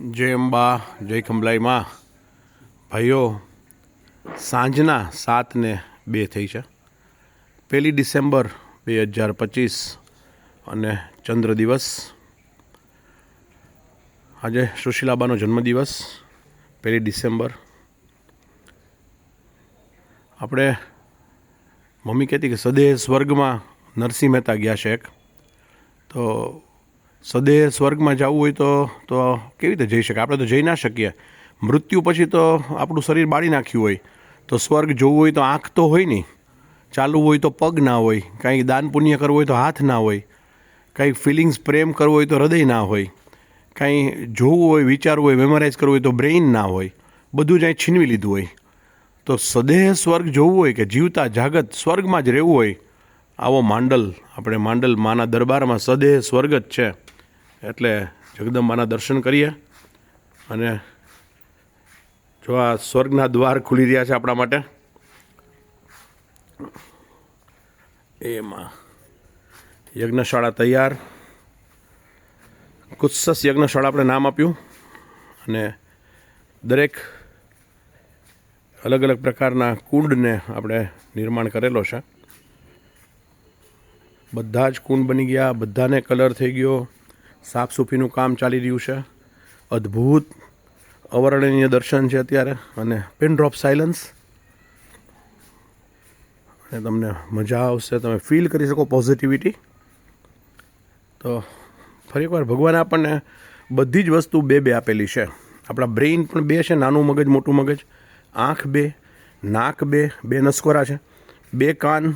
જય અંબા, જય ખંભલાઈમાં ભાઈઓ, સાંજના સાત ને બે થઈ છે. પહેલી ડિસેમ્બર બે હજાર પચીસ અને ચંદ્ર દિવસ. આજે સુશીલાબાનો જન્મદિવસ પહેલી ડિસેમ્બર. આપણે મમ્મી કહેતી કે સદેહ સ્વર્ગમાં નરસિંહ મહેતા ગયા છે એક. તો સદેહ સ્વર્ગમાં જવું હોય તો તો કેવી રીતે જઈ શકે આપણે તો જઈ ના શકીએ. મૃત્યુ પછી તો આપણું શરીર બાળી નાખ્યું હોય. તો સ્વર્ગ જોવું હોય તો આંખ તો હોય નહીં. ચાલવું હોય તો પગ ના હોય. કાંઈ દાન પુણ્ય કરવું હોય તો હાથ ના હોય. કાંઈ ફિલિંગ્સ પ્રેમ કરવો હોય તો હૃદય ના હોય. કાંઈ જોવું હોય, વિચારવું હોય મેમરાઇઝ કરવું હોય તો બ્રેઇન ના હોય. બધું જ અહીં છીનવી લીધું હોય. તો સદેહ સ્વર્ગ જોવું હોય કે જીવતા જાગત સ્વર્ગમાં જ રહેવું હોય, આવો માંડલ, આપણે માંડલ માના દરબારમાં સદેહ સ્વર્ગ જ છે. એટલે જગદંબાના દર્શન કરીએ. અને જો આ સ્વર્ગના દ્વાર ખુલી રહ્યા છે આપણા માટે. એમાં યજ્ઞશાળા તૈયાર. કુત્સસ યજ્ઞશાળા આપણે નામ આપ્યું. અને દરેક અલગ અલગ પ્રકારના કુંડને આપણે નિર્માણ કરેલો છે. બધા જ કુંડ બની ગયા, બધાને કલર થઈ ગયો. સાફ સૂફીનું કામ ચાલી રહ્યું છે. અદ્ભુત અવર્ણનીય દર્શન છે અત્યારે અને પિન ડ્રોપ સાયલન્સ અને તમને મજા આવશે, તમે ફીલ કરી શકો પોઝિટિવિટી તો ફરી એકવાર ભગવાન આપણને બધી જ વસ્તુ બે બે આપેલી છે. આપણા બ્રેઇન પણ બે છે, નાનું મગજ, મોટું મગજ. આંખ બે, નાક બે બે નસકોરા છે. બે કાન,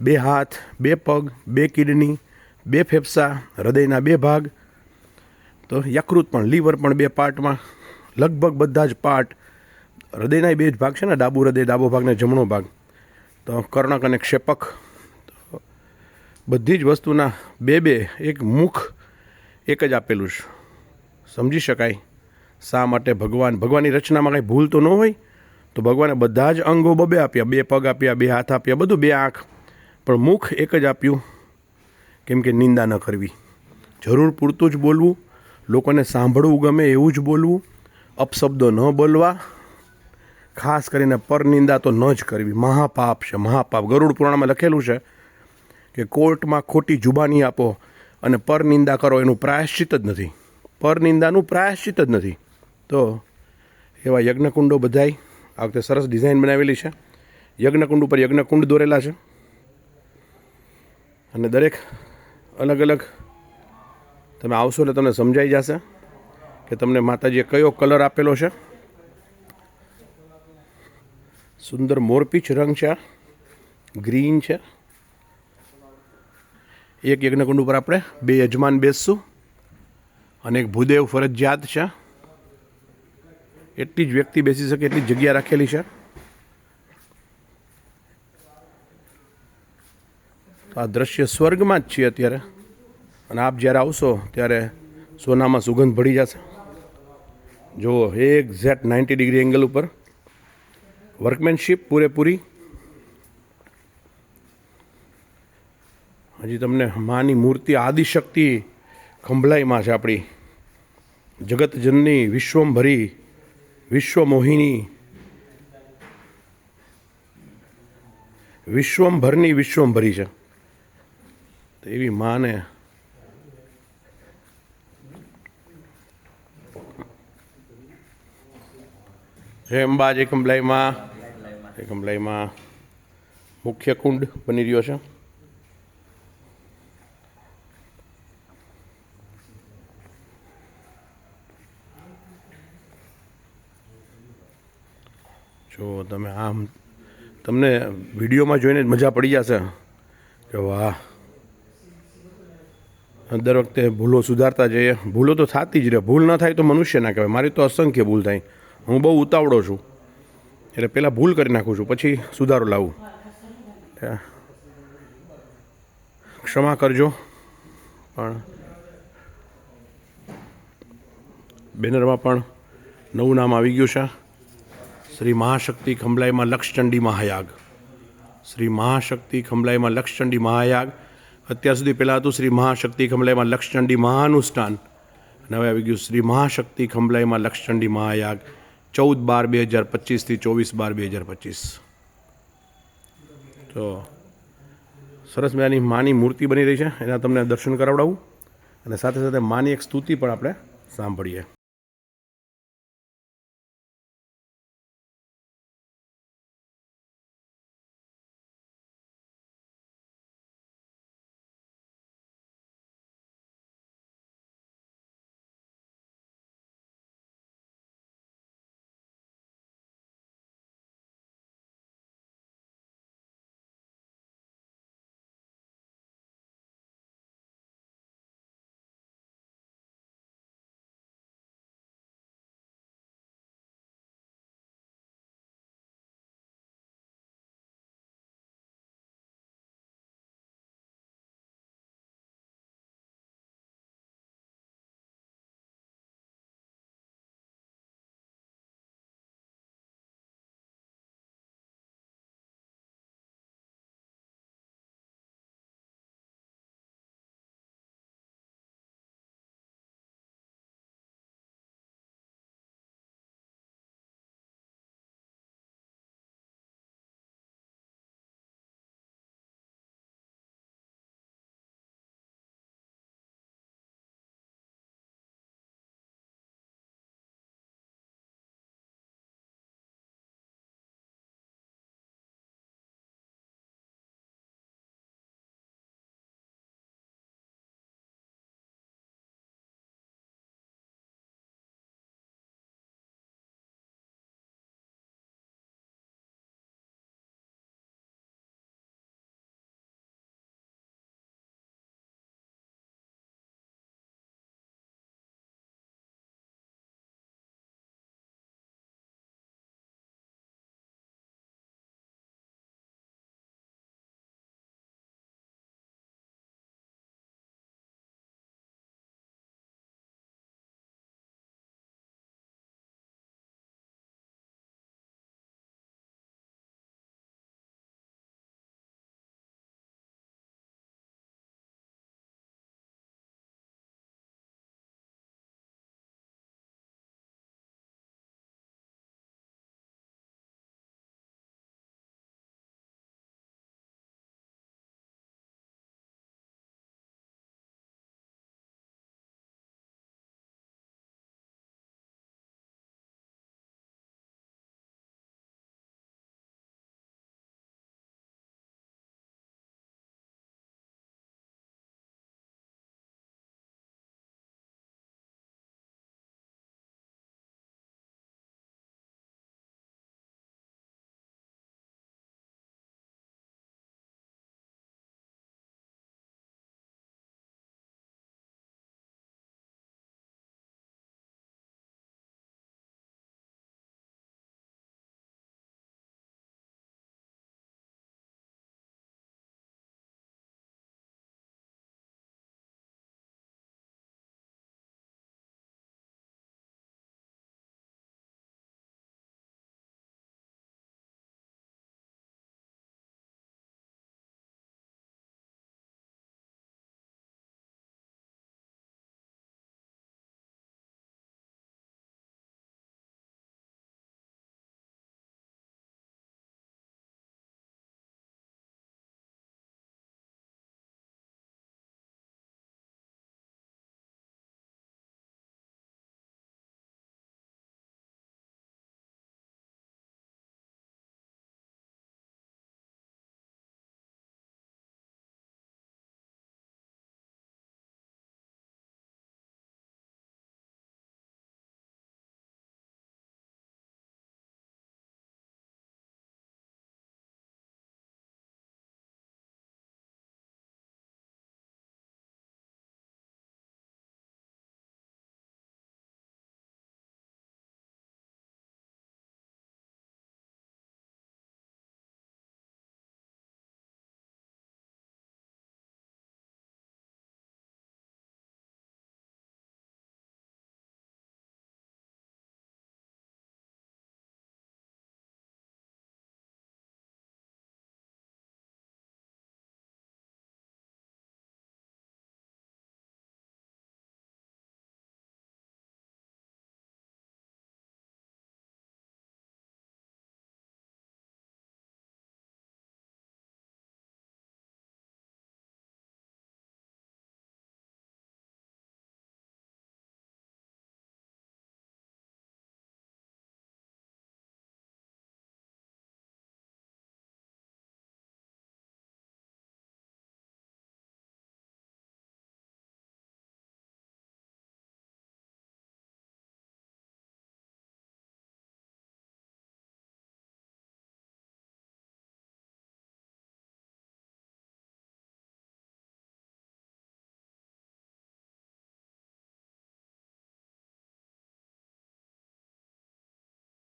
બે હાથ, બે પગ, બે કિડની બે ફેફસા, હૃદયના બે ભાગ, તો યકૃત પણ, લીવર પણ બે પાર્ટમાં. લગભગ બધા જ પાર્ટ હૃદયના બે જ ભાગ છે ને, ડાબુ હૃદય, ડાબો ભાગ ને જમણો ભાગ. તો કર્ણક અને ક્ષેપક બધી જ વસ્તુના બે બે, એક મુખ, એક જ આપેલું છે. સમજી શકાય? શા માટે ભગવાન, ભગવાનની રચનામાં કંઈ ભૂલ તો ન હોય? તો ભગવાને બધા જ અંગો બબે આપ્યા, બે પગ આપ્યા, બે હાથ આપ્યા, બધું બે આંખ. પણ મુખ એક જ આપ્યું. કેમ કે નિંદા ન કરવી. જરૂર પૂરતું જ બોલવું, લોકોને સાંભળવું ગમે એવું જ બોલવું, અપશબ્દો ન બોલવા, ખાસ કરીને પરનિંદા તો ન જ કરવી. મહાપાપ છે, મહાપાપ. ગરુડ પુરાણમાં લખેલું છે કે કોર્ટમાં ખોટી જુબાની આપો અને પરનિંદા કરો એનું પ્રાયશ્ચિત જ નથી. પરનિંદાનું પ્રાયશ્ચિત જ નથી. તો એવા યજ્ઞકુંડો બધાય, આ વખતે સરસ ડિઝાઇન બનાવેલી છે. યજ્ઞકુંડ ઉપર યજ્ઞકુંડ દોરેલા છે. અને દરેક અલગ અલગ તમે આવશો એટલે તમને સમજાઈ જશે કે તમને માતાજીએ કયો કલર આપેલો છે. સુંદર મોરપીચ રંગ છે. ગ્રીન છે. એક યજ્ઞકુંડ ઉપર આપણે બે યજમાન બેસશું અને એક ભૂદેવ ફરજિયાત છે. એટલી જ વ્યક્તિ બેસી શકે, એટલી જગ્યા રાખેલી છે. આ દ્રશ્ય સ્વર્ગમાં જ છીએ અત્યારે. અને આપ જ્યારે આવશો ત્યારે સોનામાં સુગંધ ભળી જશે. જુઓ એક્ઝેક્ટ નાઇન્ટી ડિગ્રી એંગલ ઉપર. વર્કમેનશીપ પૂરેપૂરી. હજી તમને માની મૂર્તિ આદિશક્તિ ખંભલાઈમાં છે આપણી. જગતજનની વિશ્વમભરી વિશ્વમોહિની. વિશ્વમભરની વિશ્વમભરી છે. એવી માને જય અંબા, જય કમલાઈમાં જય કમલાઈમાં મુખ્ય કુંડ બની રહ્યો છે. જો તમે આમ, તમને વિડીયોમાં જોઈને મજા પડી જશે. કે વાહ. દર વખતે ભૂલો સુધારતા જઈએ. ભૂલો તો થતી જ રહે. ભૂલ ન થાય તો મનુષ્ય ના કહેવાય. મારી તો અસંખ્ય ભૂલ થાય. હું બહુ ઉતાવળો છું. એટલે પહેલાં ભૂલ કરી નાખું છું, પછી સુધારો લાવું. ક્ષમા કરજો. પણ બેનરમાં પણ નવું નામ આવી ગયું છે. શ્રી મહાશક્તિ ખંભલાઈમાં લક્ષચંડી મહાયાગ. શ્રી મહાશક્તિ ખંભલાઈમાં લક્ષચંડી મહાયાગ. અત્યાર સુધી પહેલાં હતું શ્રી મહાશક્તિ ખંભલાઈમાં લક્ષચંડી મહાનુષ્ઠાન. અને હવે આવી ગયું શ્રી મહાશક્તિ ખંભલાઈમાં લક્ષચંડી મહાયાગ. ચૌદ બાર બે હજાર પચીસથી ચોવીસ બાર બે હજાર પચીસ. તો સરસ મજાની માની મૂર્તિ બની રહી છે. એના તમને દર્શન કરાવડાવું. અને સાથે સાથે માની એક સ્તુતિ પણ આપણે સાંભળીએ.